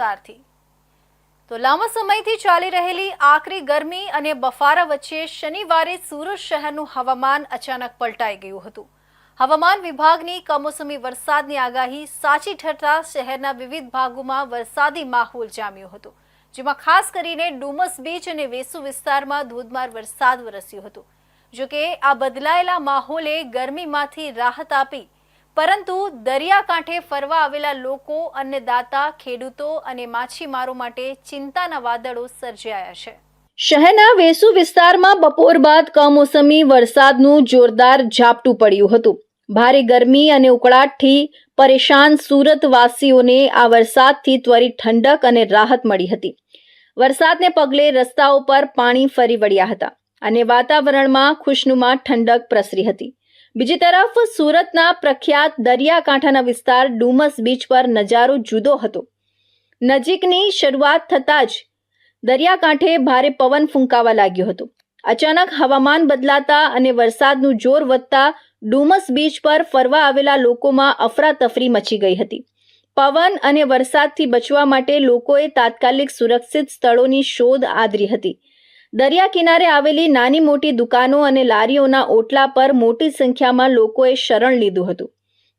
વિસ્તારથી. તો લાંબા સમયથી ચાલી રહેલી આકરી ગરમી અને બફારા વચ્ચે શનિવારે સુરત શહેરનું હવામાન અચાનક પલટાઈ ગયું હતું. હવામાન વિભાગની કમોસમી વરસાદની આગાહી સાચી ઠરતા શહેરના વિવિધ ભાગોમાં વરસાદી માહોલ જામ્યો હતો, જેમાં ખાસ કરીને ડુમસ બીચ અને વેસુ વિસ્તારમાં ધોધમાર વરસાદ વરસ્યો હતો. જોકે આ બદલાયેલા માહોલે ગરમીમાંથી રાહત આપી પરંતુ દરિયાકાંઠે ફરવા આવેલા લોકો, અન્નદાતા, ખેડૂતો અને માછીમારો માટે ચિંતાના વાદળો સર્જાયા છે. શહેરના વેસુ વિસ્તારમાં બપોર બાદ કમોસમી વરસાદનું જોરદાર ઝાપટું પડ્યું હતું. ભારે ગરમી અને ઉકળાટથી પરેશાન સુરતવાસીઓને આ વરસાદથી ત્વરિત ઠંડક અને રાહત મળી હતી. વરસાદને પગલે રસ્તાઓ પર પાણી ફરી વળ્યા હતા અને વાતાવરણમાં ખુશનુમા ઠંડક પ્રસરી હતી. બીજી તરફ સુરતના પ્રખ્યાત દરિયાકાંઠાના વિસ્તાર ડુમસ બીચ પર નજારો જુદો હતો. નજીકની શરૂઆત થતાં જ દરિયાકાંઠે ભારે પવન ફૂંકાવા લાગ્યો હતો. અચાનક હવામાન બદલાતા અને વરસાદનું જોર વધતા ડુમસ બીચ પર ફરવા આવેલા લોકોમાં અફરાતફરી મચી ગઈ હતી. પવન અને વરસાદથી બચવા માટે લોકોએ તાત્કાલિક સુરક્ષિત સ્થળોની શોધ આદરી હતી. દરિયા કિનારે આવેલી નાની મોટી દુકાનો અને લારીઓના ઓટલા પર મોટી સંખ્યામાં લોકોએ શરણ લીધું હતું.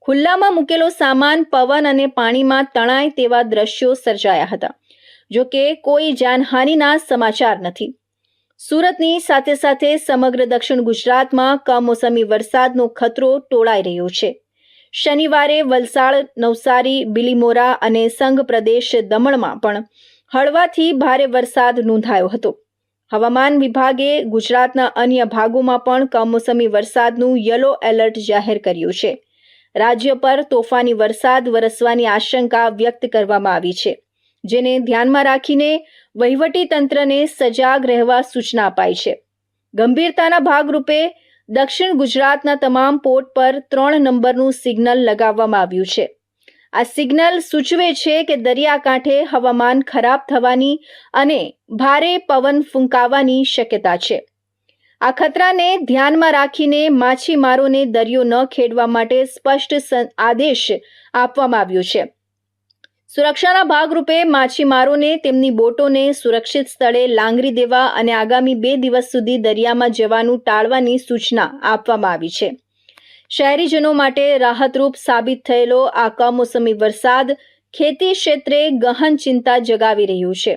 ખુલ્લામાં મૂકેલો સામાન, પવન અને પાણીમાં તણાય તેવા દ્રશ્યો સર્જાયા હતા, જો કે કોઈ જાનહાનિના સમાચાર નથી. સુરતની સાથે સાથે સમગ્ર દક્ષિણ ગુજરાતમાં કમોસમી વરસાદનો ખતરો ટોળાઈ રહ્યો છે. શનિવારે વલસાડ, નવસારી, બિલીમોરા અને સંઘ પ્રદેશ દમણમાં પણ હળવાથી ભારે વરસાદ નોંધાયો હતો. હવામાન વિભાગે ગુજરાતના અન્ય ભાગોમાં પણ કમોસમી વરસાદનું યલો એલર્ટ જાહેર કર્યું છે. રાજ્ય પર તોફાની વરસાદ વરસવાની આશંકા વ્યક્ત કરવામાં આવી છે. જેને ધ્યાનમાં રાખીને વહીવટી તંત્રને સજાગ રહેવા સૂચના અપાઈ છે. ગંભીરતાના ભાગરૂપે દક્ષિણ ગુજરાતના તમામ પોર્ટ પર ત્રણ નંબરનું સિગ્નલ લગાવવામાં આવ્યું છે. આ સિગ્નલ સૂચવે છે કે દરિયાકાંઠે હવામાન ખરાબ થવાની અને ભારે પવન ફૂંકાવાની શક્યતા છે. આ ખતરાને ધ્યાનમાં રાખીને માછીમારોને દરિયો ન ખેડવા માટે સ્પષ્ટ આદેશ આપવામાં આવ્યો છે. સુરક્ષાના ભાગરૂપે માછીમારોને તેમની બોટોને સુરક્ષિત સ્થળે લાંગરી દેવા અને આગામી બે દિવસ સુધી દરિયામાં જવાનું ટાળવાની સૂચના આપવામાં આવી છે. શહેરીજનો માટે રાહતરૂપ સાબિત થયેલો આ કમોસમી વરસાદ ખેતી ક્ષેત્રે ગહન ચિંતા જગાવી રહ્યું છે.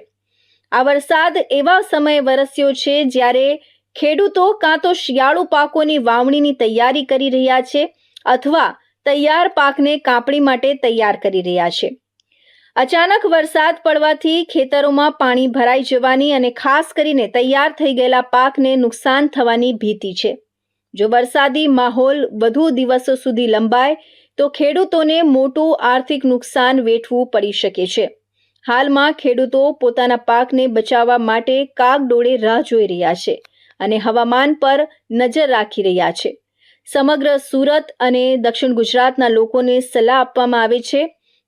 આ વરસાદ એવા સમયે વરસ્યો છે જ્યારે ખેડૂતો કાં તો શિયાળુ પાકોની વાવણીની તૈયારી કરી રહ્યા છે અથવા તૈયાર પાકને કાપણી માટે તૈયાર કરી રહ્યા છે. અચાનક વરસાદ પડવાથી ખેતરોમાં પાણી ભરાઈ જવાની અને ખાસ કરીને તૈયાર થઈ ગયેલા પાકને નુકસાન થવાની ભીતિ છે. જો વરસાદી માહોલ વધુ દિવસો સુધી લંબાય, તો ખેડૂતોને મોટું આર્થિક નુકસાન વેઠવું પડી શકે છે. હાલમાં ખેડૂતો પોતાના પાકને બચાવવા માટે કાગડોળે રાહ જોઈ રહ્યા છે અને હવામાન પર નજર રાખી રહ્યા છે. સમગ્ર સુરત અને દક્ષિણ ગુજરાતના લોકોને સલાહ આપવામાં આવે છે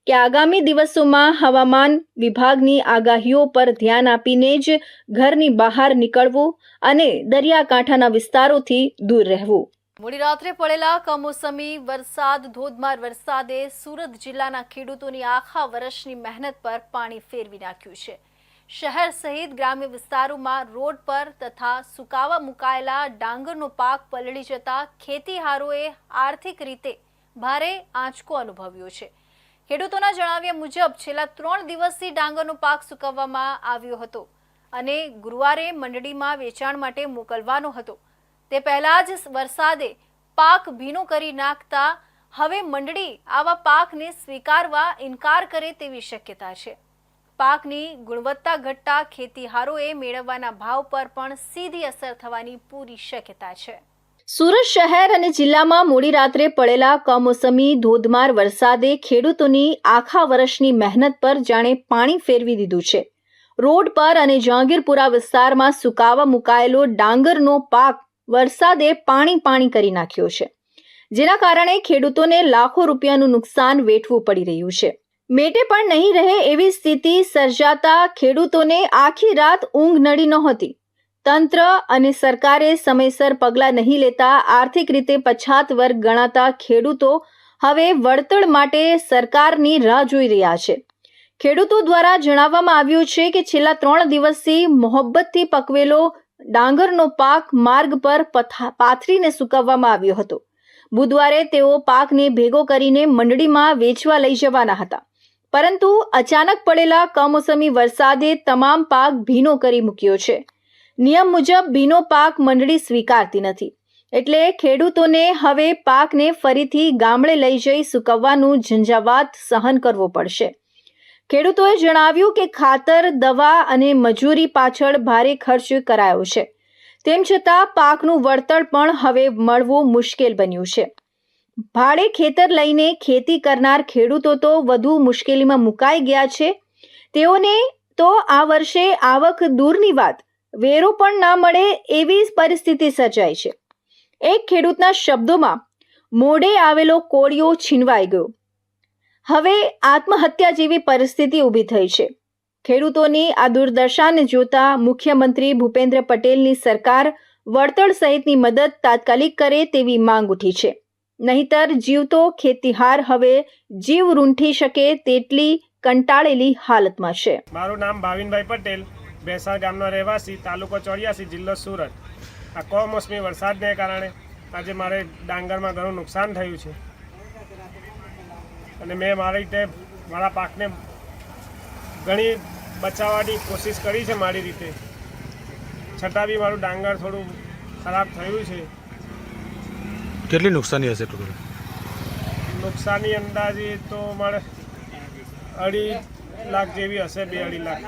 કે આગામી દિવસોમાં હવામાન વિભાગની આગાહીઓ પર ધ્યાન આપીને જ ઘરની બહાર નીકળવું અને દરિયાકાંઠાના વિસ્તારોથી દૂર રહેવું. મોડી રાત્રે પડેલા કમોસમી વરસાદ, ધોધમાર વરસાદે સુરત જિલ્લાના ખેડૂતોની આખા વર્ષની મહેનત પર પાણી ફેરવી નાખ્યું છે. શહેર સહિત ગ્રામ્ય વિસ્તારોમાં રોડ પર તથા સુકાવા મુકાયેલા ડાંગરનો પાક પલળી જતા ખેતીહારોએ આર્થિક રીતે ભારે આંચકો અનુભવ્યો છે. ખેડૂતોના જણાવ્યા મુજબ છેલ્લા ત્રણ દિવસથી ડાંગરનો પાક સુકવવામાં આવ્યો હતો અને ગુરુવારે મંડળીમાં વેચાણ માટે મોકલવાનો હતો. તે પહેલા જ વરસાદે પાક ભીનો કરી નાખતા હવે મંડળી આવા પાકને સ્વીકારવા ઇનકાર કરે તેવી શક્યતા છે. પાકની ગુણવત્તા ઘટતા ખેતીહારોએ મેળવવાના ભાવ પર પણ સીધી અસર થવાની પૂરી શક્યતા છે. સુરત શહેર અને જિલ્લામાં મોડી રાત્રે પડેલા કમોસમી ધોધમાર વરસાદે ખેડૂતોની આખા વર્ષની મહેનત પર જાણે પાણી ફેરવી દીધું છે. રોડ પર અને જહાંગીરપુરા વિસ્તારમાં સુકાવા મુકાયેલો ડાંગરનો પાક વરસાદે પાણી પાણી કરી નાખ્યો છે. જેના કારણે ખેડૂતોને લાખો રૂપિયાનું નુકસાન વેઠવું પડી રહ્યું છે. મેટે પણ નહીં રહે એવી સ્થિતિ સર્જાતા ખેડૂતોને આખી રાત ઊંઘ નડી નહોતી. તંત્ર અને સરકારે સમયસર પગલાં નહીં લેતા આર્થિક રીતે પછાત વર્ગ ગણાતા ખેડૂતો હવે વળતર માટે સરકારની રાહ જોઈ રહ્યા છે. ખેડૂતો દ્વારા જણાવવામાં આવ્યું છે કે છેલ્લા ત્રણ દિવસથી મોહબ્બતથી પકવેલો ડાંગરનો પાક માર્ગ પર પથા- પાથરીને સૂકવવામાં આવ્યો હતો. બુધવારે તેઓ પાકને ભેગો કરીને મંડળીમાં વેચવા લઈ જવાના હતા. પરંતુ અચાનક પડેલા કમોસમી વરસાદે તમામ પાક ભીનો કરી મૂક્યો છે. નિયમ મુજબ ભીનો પાક મંડળી સ્વીકારતી નથી. એટલે ખેડૂતોને હવે પાકને ફરીથી ગામડે લઈ જઈ સૂકવવાનું ઝંઝાવાત સહન કરવો પડશે. ખેડૂતોએ જણાવ્યું કે ખાતર, દવા અને મજૂરી પાછળ ભારે ખર્ચ કરાયો છે. તેમ છતાં પાકનું વળતર પણ હવે મળવું મુશ્કેલ બન્યું છે. ભાડે ખેતર લઈને ખેતી કરનાર ખેડૂતો તો વધુ મુશ્કેલીમાં મુકાઈ ગયા છે. તેઓને તો આ વર્ષે આવક દૂરની વાત વેરો પણ ના મળે એવી પરિસ્થિતિ સર્જાય છે. એક ખેડૂતના શબ્દોમાં, મોડે આવેલો કોળિયો છીનવાઈ ગયો. હવે આત્મહત્યા જેવી પરિસ્થિતિ ઊભી થઈ છે. ખેડૂતોની આ દુર્દશાને જોતા મુખ્યમંત્રી ભૂપેન્દ્ર પટેલની સરકાર વળતર સહિતની મદદ તાત્કાલિક કરે તેવી માંગ ઉઠી છે. નહીતર જીવતો ખેતીહાર હવે જીવ રૂંઠી શકે તેટલી કંટાળેલી હાલતમાં છે. મારું નામ ભાવિનભાઈ પટેલ. ભેસાણ ગામનો રહેવાસી તાલુકો ચોર્યાસી જિલ્લો સુરત. આ કમોસમી વરસાદને કારણે આજે મારે ડાંગરમાં ઘણું નુકસાન થયું છે. અને મેં મારી રીતે મારા પાકને ઘણી બચાવવાની કોશિશ કરી છે મારી રીતે. છતાં બી મારું ડાંગર થોડું ખરાબ થયું છે. કેટલી નુકસાની હશે ટોટલ? નુકસાની અંદાજે તો મારે અઢી લાખ જેવી હશે બે અઢી લાખ.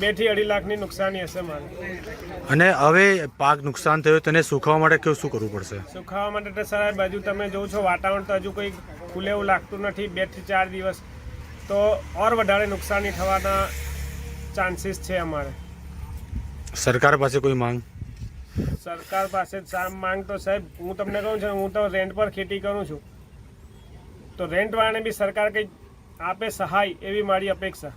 બેથી અઢી લાખની નુકસાની હશે મારે. અને હવે પાક નુકસાન થયો તેને સુખાવા માટે કેવું શું કરવું પડશે? સુખાવા માટે તો સાહેબ બાજુ તમે જોવો છો વાતાવરણ તો હજુ કોઈ ખુલે એવું લાગતું નથી. બેથી ચાર દિવસ તો ઓર વધારે નુકસાની થવાના ચાન્સીસ છે અમારે. સરકાર પાસે કોઈ માંગ? સરકાર પાસે માંગ તો સાહેબ હું તમને કહું છું હું તો રેન્ટ પર ખેતી કરું છું. તો રેન્ટવાળાને બી સરકાર કંઈક આપે સહાય એવી મારી અપેક્ષા.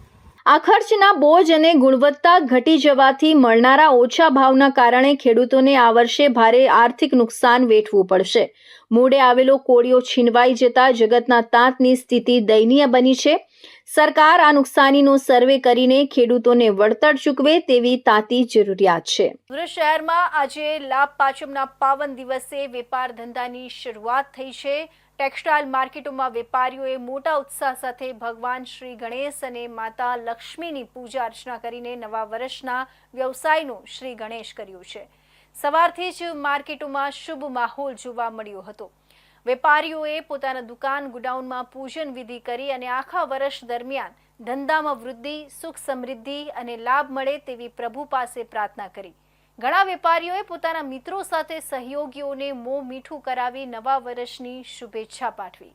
આ ખર્ચના બોજ અને ગુણવત્તા ઘટી જવાથી મળનારા ઓછા ભાવના કારણે ખેડૂતોને આ વર્ષે ભારે આર્થિક નુકસાન વેઠવું પડશે. મૂળે આવેલો કોળિયો છીનવાઈ જતા જગતના તાંતની સ્થિતિ દયનીય બની છે. સરકાર આ નુકસાનીનો સર્વે કરીને ખેડૂતોને વળતર ચૂકવે તેવી તાતી જરૂરિયાત છે. સુરત શહેરમાં આજે લાભ પાછમના પાવન દિવસે વેપાર ધંધાની શરૂઆત થઈ છે. ટેક્સટાઇલ માર્કેટોમાં વેપારીઓએ મોટા ઉત્સાહ સાથે ભગવાન શ્રી ગણેશ અને માતા લક્ષ્મીની પૂજા અર્ચના કરીને નવા વર્ષના વ્યવસાયનું શ્રી ગણેશ કર્યું છે. સવારથી જ માર્કેટોમાં શુભ માહોલ જોવા મળ્યો હતો. વેપારીઓએ પોતાના દુકાન ગુડાઉનમાં પૂજન વિધિ કરી અને આખા વર્ષ દરમિયાન ધંધામાં વૃદ્ધિ, સુખ સમૃદ્ધિ અને લાભ મળે તેવી પ્રભુ પાસે પ્રાર્થના કરી. ઘણા વેપારીઓએ પોતાના મિત્રો સાથે સહયોગીઓને મોં મીઠું કરાવી નવા વર્ષની શુભેચ્છા પાઠવી.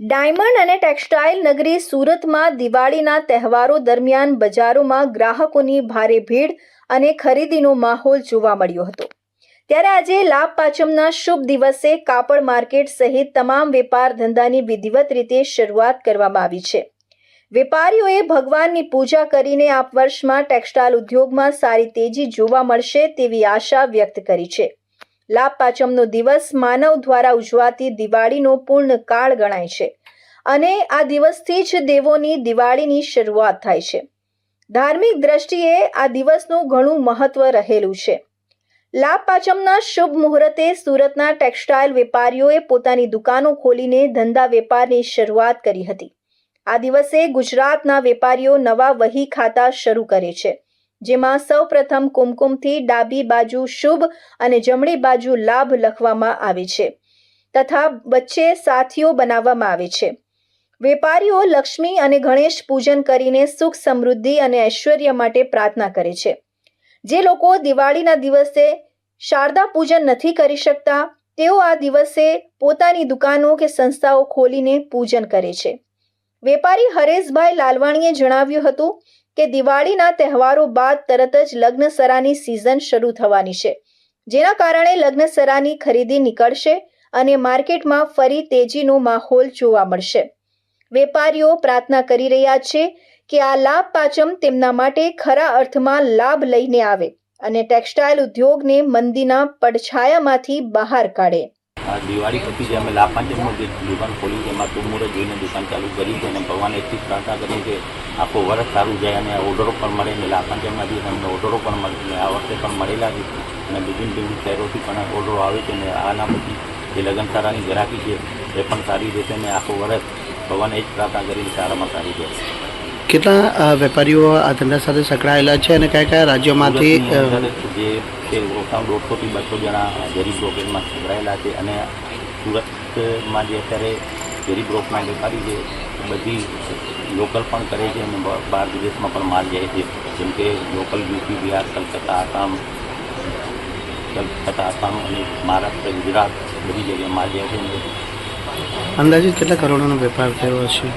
ડાયમંડ અને ટેક્સટાઇલ નગરી સુરતમાં દિવાળીના તહેવારો દરમિયાન બજારોમાં ગ્રાહકોની ભારે ભીડ અને ખરીદીનો માહોલ જોવા મળ્યો હતો. ત્યારે આજે લાભ પાંચમના શુભ દિવસે કાપડ માર્કેટ સહિત તમામ વેપાર ધંધાની વિધિવત રીતે શરૂઆત કરવામાં આવી છે. વેપારીઓએ ભગવાનની પૂજા કરીને આ વર્ષમાં ટેક્સટાઇલ ઉદ્યોગમાં સારી તેજી જોવા મળશે તેવી આશા વ્યક્ત કરી છે. લાભ પાંચમનો દિવસ માનવ દ્વારા ઉજવાતી દિવાળીનો પૂર્ણ કાળ ગણાય છે અને આ દિવસથી જ દેવોની દિવાળીની શરૂઆત થાય છે. ધાર્મિક દ્રષ્ટિએ આ દિવસનું ઘણું મહત્વ રહેલું છે. લાભ પાંચમના શુભ મુહૂર્તે સુરતના ટેક્સટાઇલ વેપારીઓએ પોતાની દુકાનો ખોલીને ધંધા વેપારની શરૂઆત કરી હતી. આ દિવસે ગુજરાતના વેપારીઓ નવા વહી ખાતા શરૂ કરે છે. જેમાં સૌપ્રથમ કુમકુમથી ડાબી બાજુ શુભ અને જમણી બાજુ લાભ લખવામાં આવે છે તથા વચ્ચે સાથીઓ બનાવવામાં આવે છે. વેપારીઓ લક્ષ્મી અને ગણેશ પૂજન કરીને સુખ સમૃદ્ધિ અને ઐશ્વર્ય માટે પ્રાર્થના કરે છે. જે લોકો દિવાળીના દિવસે શારદા પૂજન નથી કરી શકતા, તેઓ આ દિવસે પોતાની દુકાનો કે સંસ્થાઓ ખોલીને પૂજન કરે છે. વેપારી હરેશભાઈ લાલવાણીએ જણાવ્યું હતું કે દિવાળીના તહેવારો બાદ તરત જ લગ્નસરાની સિઝન શરૂ થવાની છે. જેના કારણે લગ્નસરાની ખરીદી નીકળશે અને માર્કેટમાં ફરી તેજીનો માહોલ જોવા મળશે. વેપારીઓ પ્રાર્થના કરી રહ્યા છે કે આ લાભ પાંચમ તેમના માટે ખરા અર્થમાં લાભ લઈને આવે અને ટેક્સટાઇલ ઉદ્યોગને મંદીના પડછાયામાંથી બહાર કાઢે. દિવાળી પછી જે અમે લાપાંચમનું જે દુકાન ખોલી છે એમાં તુમુરે જોઈને દુકાન ચાલુ કરી છે અને ભગવાને એટલી જ પ્રાર્થના કરી છે આખું વર્ષ સારું જાય અને ઓર્ડરો પણ મળે અને લાપાંચમના દિવસે અમને ઓર્ડરો પણ મળે અને આ વખતે પણ મળેલા છે. અને બીજી બીજી શહેરોથી પણ ઓર્ડરો આવે છે અને આના પછી જે લગ્નસારાની ગ્રાહકી છે એ પણ સારી રહેશે અને આખું વર્ષ ભગવાને એ જ પ્રાર્થના કરીને સારામાં સારી રહેશે કેટલા વેપારીઓ આ ધંધા સાથે સંકળાયેલા છે અને કયા કયા રાજ્યોમાંથી જે છે ઓછામાં દોઢસોથી બસો જણા ગરીબ બ્રોકરમાં સંકળાયેલા છે અને સુરતમાં જે અત્યારે ગરીબ બ્રોકના વેપારી છે બધી લોકલ પણ કરે છે અને બહાર વિદેશમાં પણ માલ જાય છે. જેમ કે લોકલ યુપી બિહાર કલકત્તા આસામ કલકત્તા આસામ અને મહારાષ્ટ્ર ગુજરાત બધી જગ્યાએ માલ જાય છે અંદાજિત કેટલા કરોડોનો વેપાર થયો હશે?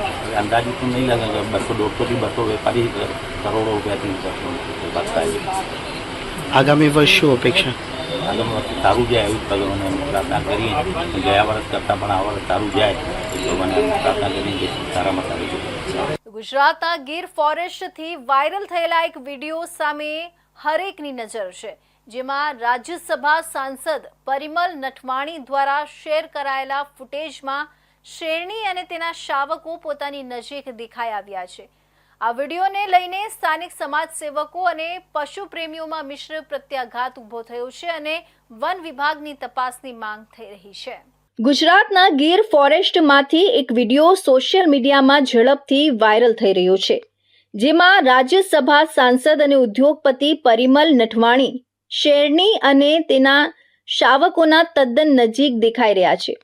અંદાજિત તો નહીં લાગે કે બસો દોઢસોથી બસો વેપારી કરોડો રૂપિયાથી વેપાર થાય છે. આગામી વર્ષ શું અપેક્ષા? આગળ વર્ષે સારું જાય એવી ભગવાને પ્રાર્થના કરીએ. ગયા વર્ષ કરતાં પણ આ વર્ષ સારું જાય ભગવાને પ્રાર્થના કરીએ સારામાં સારું ગુજરાતના ગીર ફોરેસ્ટથી વાયરલ થયેલા એક વીડિયો સામે હરેકની નજર છે જેમાં રાજ્યસભા સાંસદ પરિમલ નટવાણી દ્વારા શેર કરાયેલા ફૂટેજમાં શેરણી અને તેના શાવકો પોતાની નજીક દેખાઈ આવ્યા છે. આ વિડીયોને લઈને સ્થાનિક સમાજ સેવકો અને પશુ પ્રેમીઓમાં મિશ્ર પ્રત્યાઘાત ઊભો થયો છે અને વન વિભાગની તપાસની માંગ થઈ રહી છે. ગુજરાતના ગીર ફોરેસ્ટમાંથી એક વીડિયો સોશિયલ મીડિયામાં ઝડપથી વાયરલ થઈ રહ્યો છે, જેમાં રાજ્યસભા સાંસદ અને ઉદ્યોગપતિ પરિમલ નઠવાણી, શેરણી અને તેના શાવકોના તદ્દન નજીક દેખાઈ રહ્યા છે.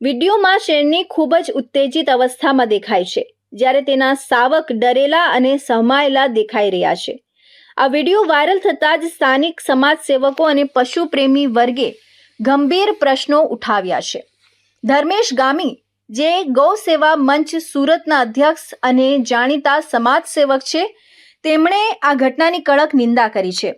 વિડીયોમાં શેરણી ખૂબ જ ઉત્તેજિત અવસ્થામાં દેખાય છે. જ્યારે તેના શાવક ડરેલા અને સહમાયેલા દેખાઈ રહ્યા છે. આ વીડિયો વાયરલ થતાં જ સ્થાનિક સમાજસેવકો અને પશુ પ્રેમી વર્ગે ગંભીર પ્રશ્નો ઉઠાવ્યા છે. ધર્મેશ ગામી, જે ગૌ સેવા મંચ સુરતના અધ્યક્ષ અને જાણીતા સમાજસેવક છે, તેમણે આ ઘટનાની કડક નિંદા કરી છે.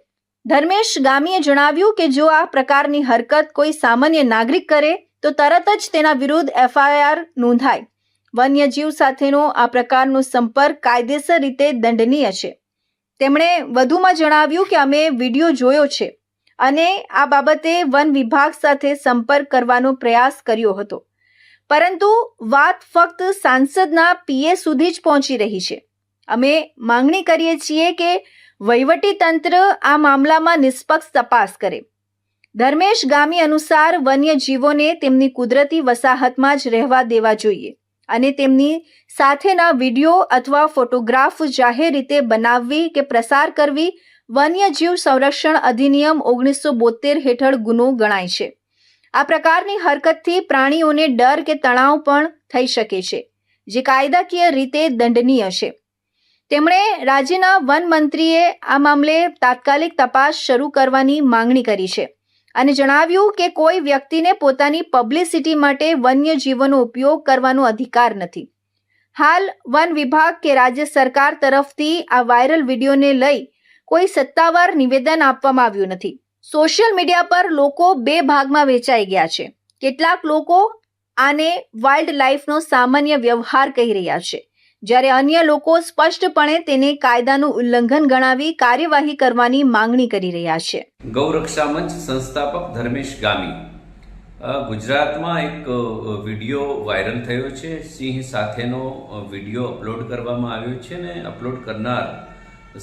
ધર્મેશ ગામીએ જણાવ્યું કે જો આ પ્રકારની હરકત કોઈ સામાન્ય નાગરિક કરે, તો તરત જ તેના વિરુદ્ધ એફઆઈઆર નોંધાય. વન્યજીવ સાથેનો આ પ્રકારનો સંપર્ક કાયદેસર રીતે દંડનીય છે. તેમણે વધુમાં જણાવ્યું કે અમે વીડિયો જોયો છે અને આ બાબતે વન વિભાગ સાથે સંપર્ક કરવાનો પ્રયાસ કર્યો હતો. પરંતુ વાત ફક્ત સાંસદના પીએ સુધી જ પહોંચી રહી છે. અમે માંગણી કરીએ છીએ કે વહીવટી તંત્ર આ મામલામાં નિષ્પક્ષ તપાસ કરે. ધર્મેશ ગામી અનુસાર વન્યજીવોને તેમની કુદરતી વસાહતમાં જ રહેવા દેવા જોઈએ. અને તેમની સાથેના વીડિયો અથવા ફોટોગ્રાફ જાહેર રીતે બનાવવી કે પ્રસાર કરવી વન્યજીવ સંરક્ષણ અધિનિયમ ઓગણીસો બોતેર હેઠળ ગુનો ગણાય છે. આ પ્રકારની હરકતથી પ્રાણીઓને ડર કે તણાવ પણ થઈ શકે છે, જે કાયદાકીય રીતે દંડનીય છે. તેમણે રાજ્યના વન મંત્રીએ આ મામલે તાત્કાલિક તપાસ શરૂ કરવાની માંગણી કરી છે. અને જણાવ્યું કે કોઈ વ્યક્તિને પોતાની પબ્લિસિટી માટે વન્યજીવોનો ઉપયોગ કરવાનો અધિકાર નથી. હાલ, વન વિભાગ કે રાજ્ય સરકાર તરફથી આ વાયરલ વિડીયોને લઈ કોઈ સત્તાવાર નિવેદન આપવામાં આવ્યું નથી. સોશિયલ મીડિયા પર લોકો બે ભાગમાં વેચાઈ ગયા છે. કેટલાક લોકો આને વાઇલ્ડ લાઈફનો સામાન્ય વ્યવહાર કહી રહ્યા છે. જ્યારે અન્ય લોકો સ્પષ્ટપણે તેને કાયદાનું ઉલ્લંઘન ગણાવી કાર્યવાહી કરવાની માંગણી કરી રહ્યા છે. ગૌરક્ષા મંચ સંસ્થાપક ધર્મેશ ગામી. ગુજરાતમાં એક વીડિયો વાયરલ થયો છે. સિંહ સાથેનો વીડિયો અપલોડ કરવામાં આવ્યો છે ને અપલોડ કરનાર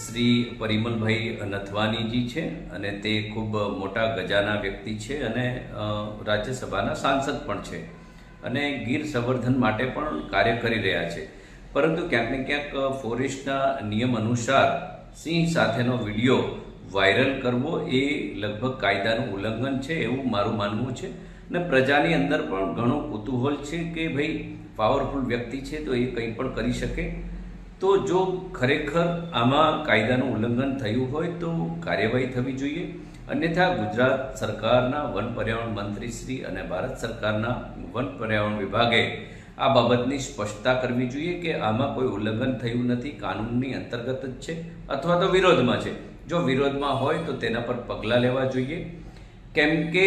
શ્રી પરિમલભાઈ નથવાનીજી છે અને તે ખૂબ મોટા ગજાના વ્યક્તિ છે અને રાજ્યસભાના સાંસદ પણ છે અને ગીર સંવર્ધન માટે પણ કાર્ય કરી રહ્યા છે. પરંતુ ક્યાંક ને ક્યાંક ફોરેસ્ટના નિયમ અનુસાર સિંહ સાથેનો વીડિયો વાયરલ કરવો એ લગભગ કાયદાનું ઉલ્લંઘન છે એવું મારું માનવું છે. ને પ્રજાની અંદર પણ ઘણું કુતૂહલ છે કે ભાઈ પાવરફુલ વ્યક્તિ છે તો એ કંઈ પણ કરી શકે. તો જો ખરેખર આમાં કાયદાનું ઉલ્લંઘન થયું હોય તો કાર્યવાહી થવી જોઈએ. અન્યથા ગુજરાત સરકારના વન પર્યાવરણ મંત્રી શ્રી અને ભારત સરકારના વન પર્યાવરણ વિભાગે આ બાબતની સ્પષ્ટતા કરવી જોઈએ કે આમાં કોઈ ઉલ્લંઘન થયું નથી, કાનૂનની અંતર્ગત જ છે અથવા તો વિરોધમાં છે. જો વિરોધમાં હોય તો તેના પર પગલાં લેવા જોઈએ. કેમ કે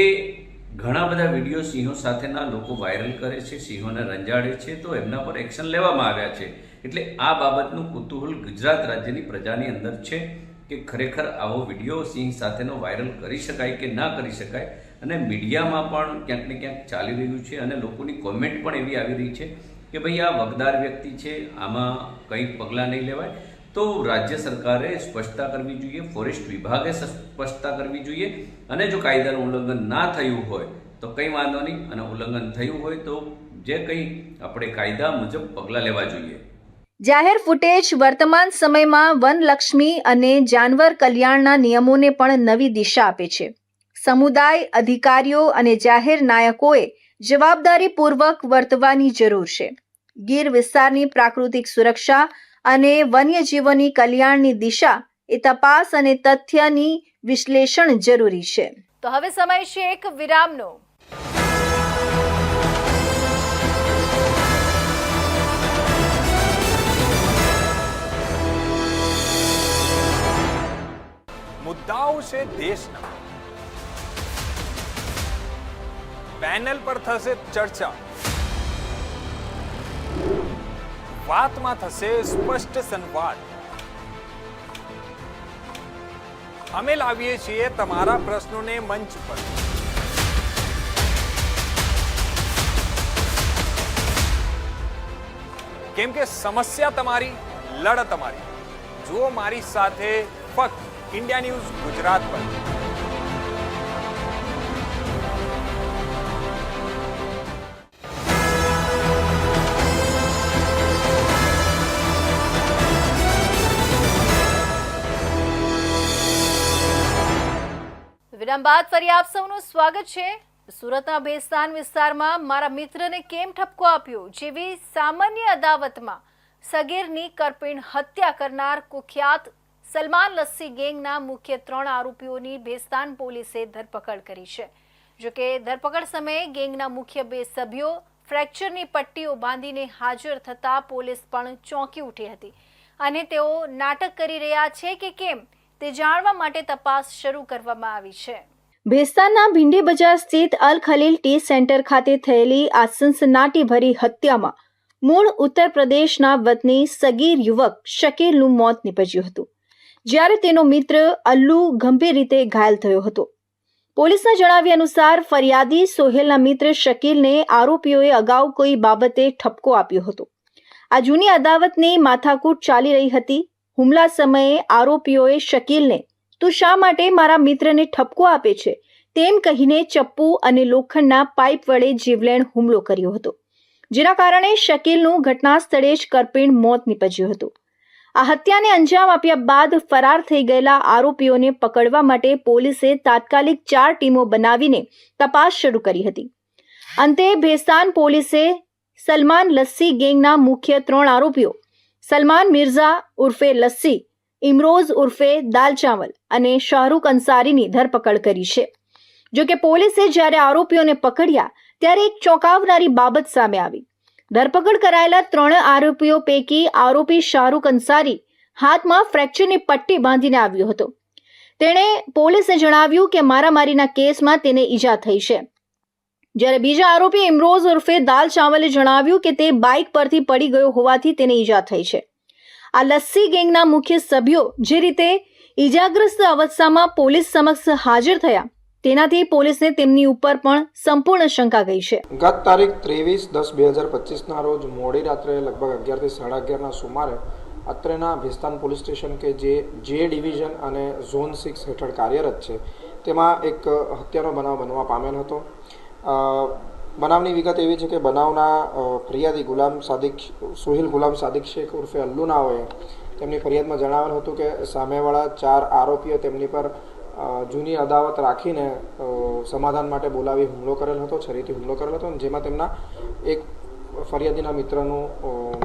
ઘણા બધા વીડિયો સિંહો સાથેના લોકો વાયરલ કરે છે, સિંહોને રંજાડે છે, તો એમના પર એક્શન લેવામાં આવ્યા છે. એટલે આ બાબતનું કુતૂહલ ગુજરાત રાજ્યની પ્રજાની અંદર છે કે ખરેખર આવો વીડિયો સિંહ સાથેનો વાયરલ કરી શકાય કે ના કરી શકાય અને મીડિયામાં પણ ક્યાંક ને ક્યાંક ચાલી રહ્યું છે અને લોકોની કોમેન્ટ પણ એવી આવી રહી છે કે ભાઈ આ વગદાર વ્યક્તિ છે, આમાં કંઈ પગલાં નહીં લેવાય. તો રાજ્ય સરકારે સ્પષ્ટતા કરવી જોઈએ ફોરેસ્ટ વિભાગે સ્પષ્ટતા કરવી જોઈએ અને જો કાયદાનું ઉલ્લંઘન ના થયું હોય તો કંઈ વાંધો નહીં અને ઉલ્લંઘન થયું હોય તો જે કંઈ આપણે કાયદા મુજબ પગલાં લેવા જોઈએ. જાહેર ફૂટેજ વર્તમાન સમયમાં વનલક્ષ્મી અને જાનવર કલ્યાણના નિયમોને પણ નવી દિશા આપે છે. સમુદાય અધિકારીઓ અને જાહેર નાયકોએ જવાબદારીપૂર્વક વર્તવાની જરૂર છે. ગીર વિસ્તારની પ્રાકૃતિક સુરક્ષા અને વન્યજીવોની કલ્યાણની દિશા એ તપાસ અને તથ્યની વિશ્લેષણ જરૂરી છે. તો હવે સમય છે એક વિરામનો. મુદ્દાઓ છે દેશના. પેનલ પર થશે ચર્ચા વાતમાં થશે સ્પષ્ટ સંવાદ અમે લાવીએ છીએ તમારા પ્રશ્નોને મંચ પર કેમ કે સમસ્યા તમારી લડત તમારી જુઓ મારી સાથે ફક્ત ઇન્ડિયા ન્યૂઝ ગુજરાત પર વિરામ ફરી આપ સૌનું સ્વાગત છે. સુરતના ભેસ્તાન વિસ્તારમાં મારા મિત્રને કેમ ઠપકો આપ્યો? જેવી સામાન્ય અદાવતમાં સગીરની કરપીણ હત્યા કરનાર કુખ્યાત સલમાન લસ્સી ગેંગના મુખ્ય ત્રણ આરોપીઓની ભેસ્તાન પોલીસે ધરપકડ કરી છે. જોકે ધરપકડ સમયે ગેંગના મુખ્ય બે સભ્યો ફ્રેક્ચરની પટ્ટીઓ બાંધીને હાજર થતા પોલીસ પણ ચોંકી ઉઠી હતી. અને તેઓ નાટક કરી રહ્યા છે કે કેમ? તે જાણવા માટે તપાસ શરૂ કરવામાં આવી છે. ભેસ્તાનના ભીંડી બજાર સ્થિત અલ ખલીલ ટી સેન્ટર ખાતે થયેલી આ સનસનાટીભરી હત્યામાં મૂળ ઉત્તર પ્રદેશના વતની સગીર યુવક શકીલનું મોત નીપજ્યું હતું. જ્યારે તેનો મિત્ર અલ્લુ ગંભીર રીતે ઘાયલ થયો હતો. પોલીસના જણાવ્યા અનુસાર ફરિયાદી સોહેલના મિત્ર શકીલને આરોપીઓએ અગાઉ કોઈ બાબતે ઠપકો આપ્યો હતો. આ જૂની અદાવતની માથાકૂટ ચાલી રહી હતી. હુમલા સમયે આરોપીઓએ શકીલને, તું શા માટે મારા મિત્રને ઠપકો આપે છે? તેમ કહીને ચપ્પુ અને લોખંડના પાઇપ વડે જીવલેણ હુમલો કર્યો હતો, જેના કારણે શકીલનું ઘટના સ્થળે જ કરપીણ મોત નીપજ્યું હતું. આ હત્યાને અંજામ આપ્યા બાદ ફરાર થઈ ગયેલા આરોપીઓને પકડવા માટે પોલીસે તાત્કાલિક ચાર ટીમો બનાવીને તપાસ શરૂ કરી હતી. અંતે ભેસ્તાન પોલીસે સલમાન લસ્સી ગેંગના મુખ્ય ત્રણ આરોપીઓ સલમાન મિર્ઝા ઉર્ફે લસ્સી, ઇમરોઝ ઉર્ફે દાલ ચાવલ અને શાહરૂખ અંસારીની ધરપકડ કરી છે. જો કે પોલીસે જ્યારે આરોપીઓને પકડ્યા, ત્યારે એક ચોંકાવનારી બાબત સામે આવી. ધરપકડ કરાયેલા ત્રણ આરોપીઓ પૈકી આરોપી શાહરૂખ અંસારી હાથમાં ફ્રેક્ચરની પટ્ટી બાંધીને આવ્યો હતો. તેણે પોલીસે જણાવ્યું કે મારામારીના કેસમાં તેને ઈજા થઈ છે. જ્યારે બીજા આરોપી ઇમરોઝ ઉર્ફે દાલ ચાવલે જણાવ્યું કે તે બાઇક પરથી પડી ગયો હોવાથી તેને ઈજા થઈ છે. આ લસ્સી ગેંગના મુખ્ય સભ્યો જે રીતે ઈજાગ્રસ્ત અવસ્થામાં પોલીસ સમક્ષ હાજર થયા, તેનાથી પોલીસને તેમની ઉપર પણ સંપૂર્ણ શંકા ગઈ છે. ગત તારીખ ત્રેવીસ દસ બે હજાર પચીસના રોજ મોડી રાત્રે લગભગ અગિયારથી સાડા અગિયારના સુમારે અત્રેના ભેસ્તાન પોલીસ સ્ટેશન કે જે જે ડિવિઝન અને ઝોન સિક્સ હેઠળ કાર્યરત છે, તેમાં એક હત્યાનો બનાવ બનવા પામેલ હતો. બનાવની વિગત એવી છે કે બનાવના ફરિયાદી ગુલામ સાદિક, સુહિલ ગુલામ સાદિક શેખ ઉર્ફે અલ્લુનાઓએ તેમની ફરિયાદમાં જણાવેલ હતું કે સામેવાળા ચાર આરોપીઓ તેમની પર જૂની અદાવત રાખીને સમાધાન માટે બોલાવી હુમલો કરેલ હતો, છરીથી હુમલો કરેલ હતો જેમાં તેમના એક ફરિયાદીના મિત્રનું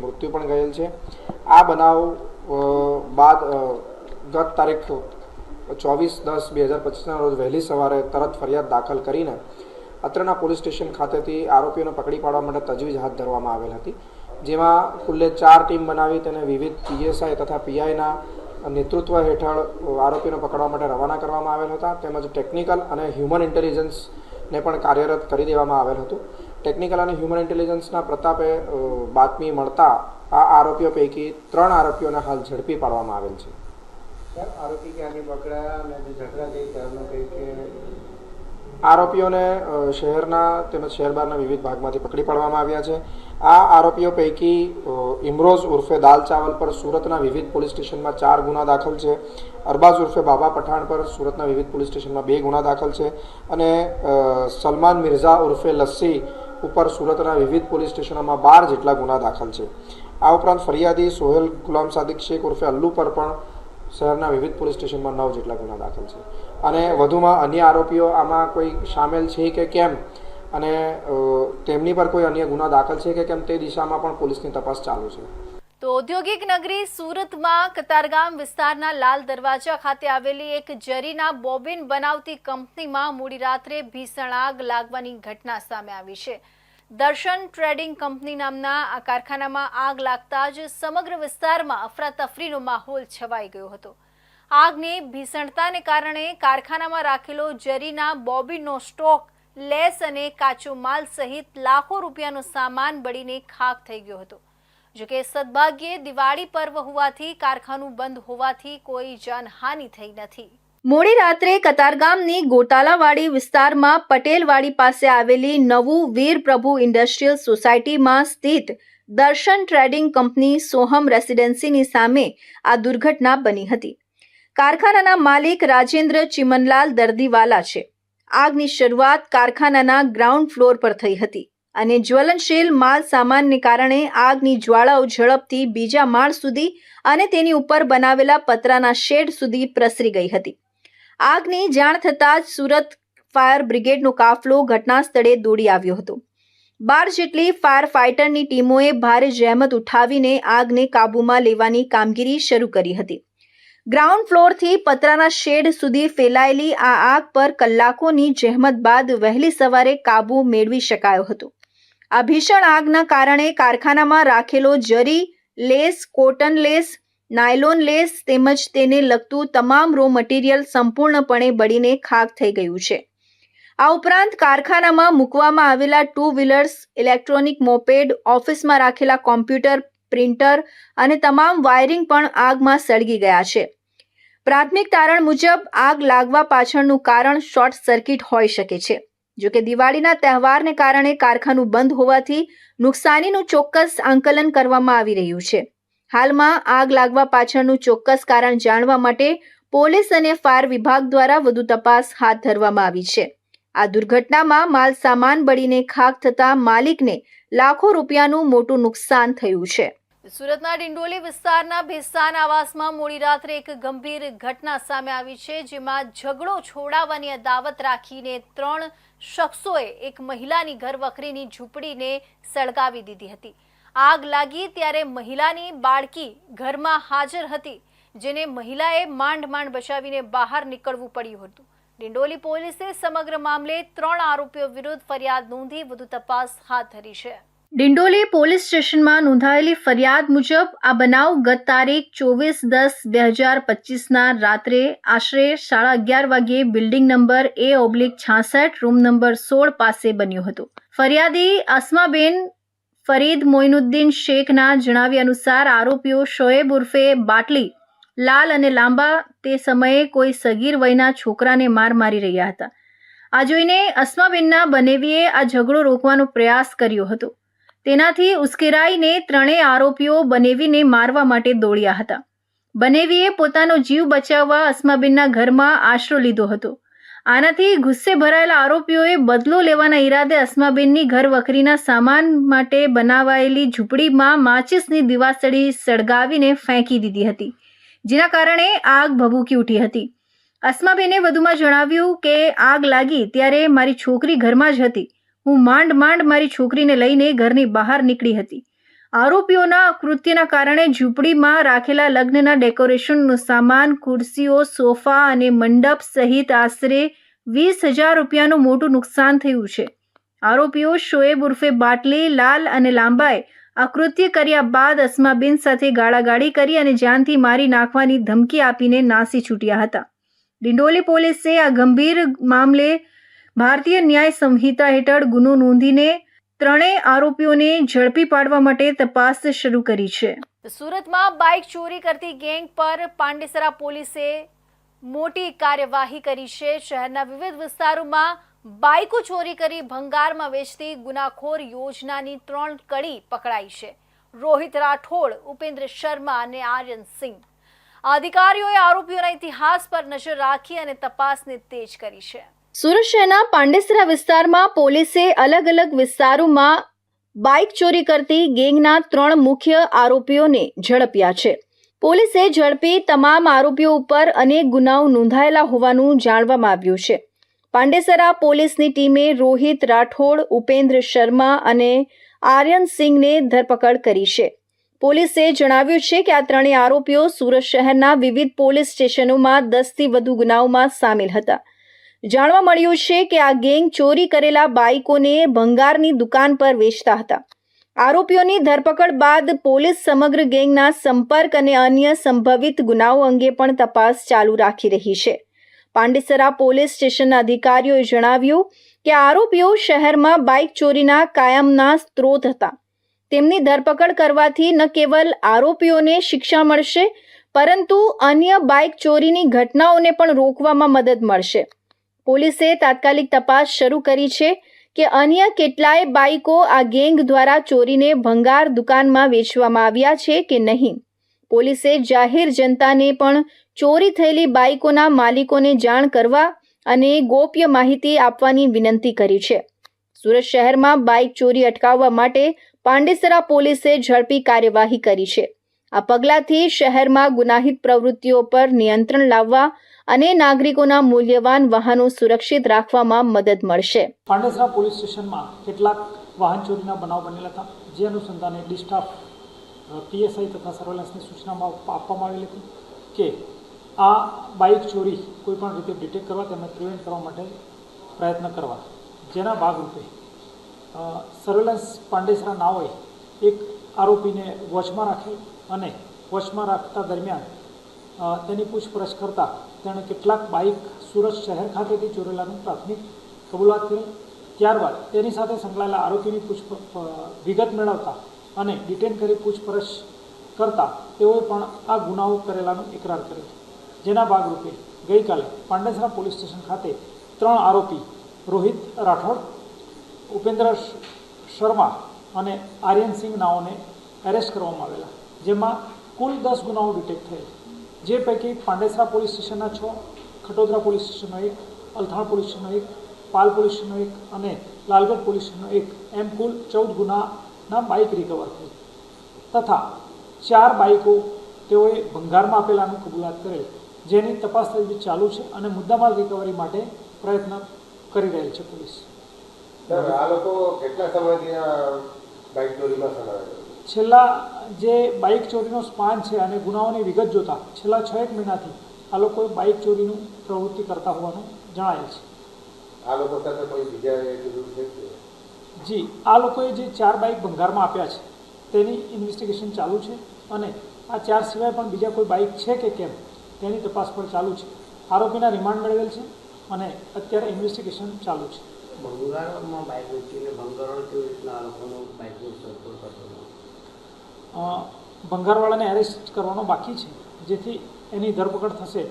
મૃત્યુ પણ ગયેલ છે. આ બનાવ બાદ ગત તારીખ ચોવીસ દસ બે હજાર પચીસના રોજ વહેલી સવારે તરત ફરિયાદ દાખલ કરીને અત્રેના પોલીસ સ્ટેશન ખાતેથી આરોપીઓને પકડી પાડવા માટે તજવીજ હાથ ધરવામાં આવેલ હતી, જેમાં કુલ્લે ચાર ટીમ બનાવી તેને વિવિધ પીએસઆઈ તથા પીઆઈના નેતૃત્વ હેઠળ આરોપીઓને પકડવા માટે રવાના કરવામાં આવેલ હતા. તેમજ ટેકનિકલ અને હ્યુમન ઇન્ટેલિજન્સને પણ કાર્યરત કરી દેવામાં આવેલ હતું. ટેકનિકલ અને હ્યુમન ઇન્ટેલિજન્સના પ્રતાપે બાતમી મળતા આ આરોપીઓ પૈકી ત્રણ આરોપીઓને હાલ ઝડપી પાડવામાં આવેલ છે. આરોપી ક્યાંથી પકડાયા અને ઝઘડા થઈ ત્યારનું કંઈ કે આરોપીઓને શહેરના તેમજ શહેર બહારના વિવિધ ભાગમાંથી પકડી પાડવામાં આવ્યા છે. આ આરોપીઓ પૈકી ઇમરોઝ ઉર્ફે દાલ ચાવલ પર સુરતના વિવિધ પોલીસ સ્ટેશનમાં ચાર ગુના દાખલ છે. અરબાઝ ઉર્ફે બાબા પઠાણ પર સુરતના વિવિધ પોલીસ સ્ટેશનમાં બે ગુના દાખલ છે. અને સલમાન મિર્ઝા ઉર્ફે લસ્સી ઉપર સુરતના વિવિધ પોલીસ સ્ટેશનોમાં બાર જેટલા ગુના દાખલ છે. આ ઉપરાંત ફરિયાદી સોહેલ ગુલામ સાદિક શેખ ઉર્ફે અલ્લુ પર પણ શહેરના વિવિધ પોલીસ સ્ટેશનમાં નવ જેટલા ગુના દાખલ છે. અને વધુમાં અન્ય આરોપીઓ આમાં કોઈ સામેલ છે કે કેમ? અને તેમની પર કોઈ અન્ય ગુના દાખલ છે કે કેમ તે દિશામાં પણ પોલીસની તપાસ ચાલુ છે. તો ઔદ્યોગિક નગરી સુરતમાં કતારગામ વિસ્તારના લાલ દરવાજા ખાતે આવેલી એક જરીના બોબિન બનાવતી કંપનીમાં મોડી રાત્રે ભીષણ આગ લાગવાની ઘટના સામે આવી છે. દર્શન ટ્રેડિંગ કંપની નામના આ કારખાનામાં આગ લાગતા જ સમગ્ર વિસ્તારમાં અફરાતફરીનો માહોલ છવાઈ ગયો હતો. આગની ભીષણતાને કારણે કારખાનામાં રાખેલો જરીના બોબીનો સ્ટોક લેસ અને કાચો માલ સહિત લાખો રૂપિયાનો સામાન બળીને ખાક થઈ ગયો હતો. જોકે સદભાગ્યે દિવાળી પર્વ હોવાથી કારખાનું બંધ હોવાથી કોઈ જાનહાનિ થઈ નથી. મોડી રાત્રે કતારગામની ગોટાલાવાડી વિસ્તારમાં પટેલવાડી પાસે આવેલી નવું વીર પ્રભુ ઇન્ડસ્ટ્રીયલ સોસાયટીમાં સ્થિત દર્શન ટ્રેડિંગ કંપની સોહમ રેસિડેન્સીની સામે આ દુર્ઘટના બની હતી. કારખાનાના માલિક રાજેન્દ્ર ચિમનલાલ દર્દીવાલા છે. આગની શરૂઆત કારખાનાના ગ્રાઉન્ડ ફ્લોર પર થઈ હતી અને જ્વલનશીલ માલ સામાનને કારણે આગની જ્વાળાઓ ઝડપથી બીજા માળ સુધી અને તેની ઉપર બનાવેલા પતરાના શેડ સુધી પ્રસરી ગઈ હતી. આગની જાણ થતાં જ સુરત ફાયર બ્રિગેડનો કાફલો ઘટના સ્થળે દોડી આવ્યો હતો. બાર જેટલી ફાયર ફાઇટરની ટીમોએ ભારે જહેમત ઉઠાવીને આગને કાબૂમાં લેવાની કામગીરી શરૂ કરી હતી. ગ્રાઉન્ડ ફ્લોરથી પતરાના શેડ સુધી ફેલાયેલી આ આગ પર કલાકોની જહેમત બાદ વહેલી સવારે કાબૂ મેળવી શકાયો હતો. આ ભીષણ આગના કારણે કારખાનામાં રાખેલો જરી, lace cotton lace nylon lace તેમજ તેને લગતું તમામ રો મટીરિયલ સંપૂર્ણપણે બળીને ખાક થઈ ગયું છે. આ ઉપરાંત કારખાનામાં મૂકવામાં આવેલા ટુ વ્હીલર્સ ઇલેક્ટ્રોનિક મોપેડ ઓફિસમાં રાખેલા કોમ્પ્યુટર પ્રિન્ટર અને તમામ વાયરિંગ પણ આગમાં સળગી ગયા છે. પ્રાથમિક તારણ મુજબ આગ લાગવા પાછળનું કારણ શોર્ટ સર્કિટ હોઈ શકે છે. જો કે દિવાળીના તહેવારને કારણે કારખાનું બંધ હોવાથી નુકસાનીનું ચોક્કસ આંકલન કરવામાં આવી રહ્યું છે. હાલમાં આગ લાગવા પાછળનું ચોક્કસ કારણ જાણવા માટે પોલીસ અને ફાયર વિભાગ દ્વારા વધુ તપાસ હાથ ધરવામાં આવી છે. આ દુર્ઘટનામાં માલ સામાન બળીને ખાક થતા માલિકને લાખો રૂપિયાનું મોટું નુકસાન થયું છે. સુરતના ડિંડોલી વિસ્તારના ભેસ્તાન આવાસમાં મોડી રાત્રે એક ગંભીર ઘટના સામે આવી છે, જેમાં ઝઘડો છોડાવવાની અદાવત રાખીને ત્રણ શખ્સોએ એક મહિલાની ઘરવખરીની ઝૂંપડીને સળગાવી દીધી હતી. આગ લાગી ત્યારે મહિલાની બાળકી ઘરમાં હાજર હતી, જેને મહિલાએ માંડ માંડ બચાવીને બહાર નીકળવું પડ્યું હતું. ડિંડોલી પોલીસે સમગ્ર મામલે ત્રણ આરોપીઓ વિરુદ્ધ ફરિયાદ નોંધી વધુ તપાસ હાથ ધરી છે. ડિંડોલી પોલીસ સ્ટેશનમાં નોંધાયેલી ફરિયાદ મુજબ આ બનાવ ગત તારીખ ચોવીસ દસ બે હજાર પચીસના રાત્રે આશરે સાડા અગિયાર વાગ્યે બિલ્ડિંગ નંબર એ ઓબ્લિક છાસઠ, રૂમ નંબર સોળ પાસે બન્યો હતો. ફરિયાદી અસ્માબેન ફરીદ મોઇનુદ્દીન શેખના જણાવ્યા અનુસાર આરોપીઓ શોએબ ઉર્ફે બાટલી, લાલ અને લાંબા તે સમયે કોઈ સગીર વયના છોકરાને માર મારી રહ્યા હતા. આ જોઈને અસ્માબેનના બનેવીએ આ ઝઘડો રોકવાનો પ્રયાસ કર્યો હતો. તેનાથી ઉશ્કેરાઈને ત્રણેય આરોપીઓ બનેવીને મારવા માટે દોડ્યા હતા. બનેવીએ પોતાનો જીવ બચાવવા અસ્માબેનના ઘરમાં આશરો લીધો હતો. આનાથી ગુસ્સે ભરાયેલા આરોપીઓએ બદલો લેવાના ઈરાદે અસ્માબેનની ઘર વખરીના સામાન માટે બનાવાયેલી ઝૂંપડીમાં માચિસની દિવાસળી સળગાવીને ફેંકી દીધી હતી, જેના કારણે આગ ભભૂકી ઉઠી હતી. અસ્માબેને વધુમાં જણાવ્યું કે, આગ લાગી ત્યારે મારી છોકરી ઘરમાં જ હતી. હું માંડ માંડ મારી છોકરીને લઈને ઘરની બહાર નીકળી હતી. આરોપીઓના કૃત્યના કારણે ઝૂંપડીમાં રાખેલા લગ્નના ડેકોરેશનનો સામાન, ખુરશીઓ, સોફા અને મંડપ સહિત આશરે વીસ હજાર રૂપિયાનું મોટું નુકસાન થયું છે. આરોપીઓ શોએબ ઉર્ફે બાટલી, લાલ અને લાંબાએ આ કૃત્ય કર્યા બાદ અસ્માબેન સાથે ગાળાગાળી કરી અને જાનથી મારી નાખવાની ધમકી આપીને નાસી છૂટ્યા હતા. ડિંડોલી પોલીસે આ ગંભીર મામલે ભારતીય ન્યાય સંહિતા હેઠળ ગુનો નોંધીને ત્રણેય આરોપીઓને ઝડપી પાડવા માટે તપાસ શરૂ કરી છે. સુરતમાં બાઇક ચોરી કરતી ગેંગ પર પાંડેસરા પોલીસે મોટી કાર્યવાહી કરી છે. શહેરના વિવિધ વિસ્તારોમાં બાઇકો ચોરી કરી ભંગારમાં વેચતી ગુનાખોર યોજનાની ત્રણ કડી પકડાઈ છે. રોહિત રાઠોડ, ઉપેન્દ્ર શર્મા અને આર્યન સિંહ. અધિકારીઓએ આરોપીઓના ઇતિહાસ પર નજર રાખી અને તપાસને તેજ કરી છે. સુરત શહેરના પાંડેસરા વિસ્તારમાં પોલીસે અલગ અલગ વિસ્તારોમાં બાઇક ચોરી કરતી ગેંગના ત્રણ મુખ્ય આરોપીઓને ઝડપ્યા છે. પોલીસે ઝડપી તમામ આરોપીઓ ઉપર અનેક ગુનાઓ નોંધાયેલા હોવાનું જાણવામાં આવ્યું છે. પાંડેસરા પોલીસની ટીમે રોહિત રાઠોડ, ઉપેન્દ્ર શર્મા અને આર્યન સિંહને ધરપકડ કરી છે. પોલીસે જણાવ્યું છે કે આ ત્રણેય આરોપીઓ સુરત શહેરના વિવિધ પોલીસ સ્ટેશનોમાં દસથી વધુ ગુનાઓમાં સામેલ હતા. જાણવા મળ્યું છે કે આ ગેંગ ચોરી કરેલા બાઇકોને ભંગારની દુકાન પર વેચતા હતા. આરોપીઓની ધરપકડ બાદ પોલીસ સમગ્ર ગેંગના સંપર્ક અને અન્ય સંભવિત ગુનાઓ અંગે પણ તપાસ ચાલુ રાખી રહી છે. પાંડેસરા પોલીસ સ્ટેશનના અધિકારીઓએ જણાવ્યું કે આરોપીઓ શહેરમાં બાઇક ચોરીના કાયમના સ્ત્રોત હતા. તેમની ધરપકડ કરવાથી ન કેવલ આરોપીઓને શિક્ષા મળશે, પરંતુ અન્ય બાઇક ચોરીની ઘટનાઓને પણ રોકવામાં મદદ મળશે. પોલીસે તાત્કાલિક તપાસ શરૂ કરી છે કે અન્ય કેટલાય બાઇકો આ ગેંગ દ્વારા ચોરીને ભંગાર દુકાનમાં વેચવામાં આવ્યા છે કે નહીં. પોલીસે જાહેર જનતાને પણ ચોરી થયેલી બાઇકોના માલિકોને જાણ કરવા અને ગોપ્ય માહિતી આપવાની વિનંતી કરી છે. સુરત શહેરમાં બાઇક ચોરી અટકાવવા માટે પાંડેસરા પોલીસે ઝડપી કાર્યવાહી કરી છે. આ પગલાંથી શહેરમાં ગુનાહિત પ્રવૃત્તિઓ પર નિયંત્રણ લાવવા અને નાગરિકોના મૂલ્યવાન વાહનો સુરક્ષિત રાખવામાં મદદ મળશે. પાંડેસરા પોલીસ સ્ટેશનમાં કેટલાક વાહન ચોરીના બનાવ બનેલા હતા, જે અનુસંધાને ડિસ્ટાફ પીએસઆઈ તથા સર્વેલન્સની સૂચનામાં આપવામાં આવેલી હતી કે આ બાઇક ચોરી કોઈપણ રીતે ડિટેક્ટ કરવા તેમને પ્રિવેન્ટ કરવા માટે પ્રયત્ન કરવા. જેના ભાગરૂપે સર્વેલન્સ પાંડેસરા નાઓએ એક આરોપીને વોચમાં રાખેલ અને વોચમાં રાખતા દરમિયાન તેની પૂછપરછ કરતાં તેણે કેટલાક બાઇક સુરત શહેર ખાતેથી ચોરેલાનું પ્રાથમિક કબૂલાત કરી ત્યારબાદ તેની સાથે સંકળાયેલા આરોપીની પૂછ વિગત મેળવતા અને ડિટેન કરી પૂછપરછ કરતાં તેઓએ પણ આ ગુનાઓ કરેલાનું ઇકરાર કર્યું જેના ભાગરૂપે ગઈકાલે પાંડેસરા પોલીસ સ્ટેશન ખાતે ત્રણ આરોપી રોહિત રાઠોડ, ઉપેન્દ્ર શર્મા અને આર્યનસિંહ નાઓને એરેસ્ટ કરવામાં આવેલા. જેમાં કુલ દસ ગુનાઓ ડિટેક્ટ થયેલ. જે પૈકી પાંડેસરા પોલીસ સ્ટેશનના છ, ખટોદરા પોલીસ સ્ટેશનનો એક, અલથાણ પોલીસ સ્ટેશનનો એક, પાલ પોલીસ સ્ટેશનનો એક અને લાલગઢ પોલીસ સ્ટેશનનો એક. એમ કુલ ચૌદ ગુનાના બાઇક રિકવર થઈ તથા ચાર બાઇકો તેઓએ ભંગારમાં આપેલાનું કબૂલાત કરેલ, જેની તપાસ તજવીજ ચાલુ છે અને મુદ્દામાલ રિકવરી માટે પ્રયત્ન કરી રહેલ છે પોલીસ. આ લોકો કેટલા સમયથી બાઇક ચોરીમાં સંકળાયેલા છે? છેલ્લા જે બાઇક ચોરીનો સ્પાન છે અને ગુનાઓની વિગત જોતા છેલ્લા છ એક મહિનાથી આ લોકોએ બાઇક ચોરીનું પ્રવૃત્તિ કરતા હોવાનું જણાયેલ છે. આ લોકો સાથે કોઈ બીજા? જી આ લોકોએ જે ચાર બાઇક ભંગારમાં આપ્યા છે તેની ઇન્વેસ્ટિગેશન ચાલુ છે અને આ ચાર સિવાય પણ બીજા કોઈ બાઇક છે કે કેમ તેની તપાસ પણ ચાલુ છે. આરોપીના રિમાન્ડ મેળવેલ છે અને અત્યારે ઇન્વેસ્ટિગેશન ચાલુ છે. ભંગારમાં બાઇક વેચીને ભંગારણ કેવી રીતના આ લોકોનો બાઇકનો સર્કલ કરતો ભંગારવાળાને એરેસ્ટ કરવાનો બાકી છે. જેથી એની ધરપકડ થશે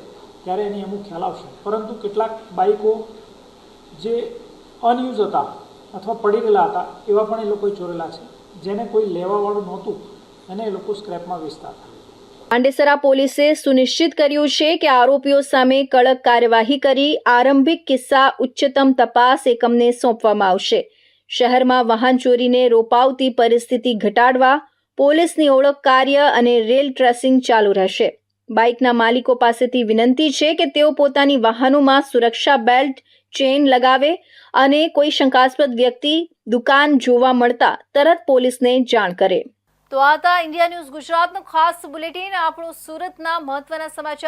ત્યારે એની અમુક ખ્યાલ આવશે. પરંતુ કેટલાક બાઇકો જે અનયુઝ હતા અથવા પડી રહેલા હતા, એવા પણ એ લોકોએ ચોરેલા છે. જેને કોઈ લેવાવાળું નહોતું અને એ લોકો સ્ક્રેપમાં વેચતા હતા. પાંડેસરા પોલીસે સુનિશ્ચિત કર્યું છે કે આરોપીઓ સામે કડક કાર્યવાહી કરી આરંભિક કિસ્સા ઉચ્ચતમ તપાસ એકમને સોંપવામાં આવશે. શહેરમાં વાહન ચોરીને રોપાવતી પરિસ્થિતિ ઘટાડવા પોલીસની ઓળખ કાર્ય અને રેલ ટ્રેસિંગ ચાલુ રહેશે. બાઇકના માલિકો પાસેથી વિનંતી છે કે તેઓ પોતાની વાહનોમાં સુરક્ષા બેલ્ટ ચેઇન લગાવે અને કોઈ શંકાસ્પદ વ્યક્તિ દુકાન જોવા મળતા તરત પોલીસને જાણ કરે. તો આ હતા ઇન્ડિયા ન્યૂઝ ગુજરાતનું ખાસ બુલેટિન. આપણું સુરતના મહત્વના સમાચાર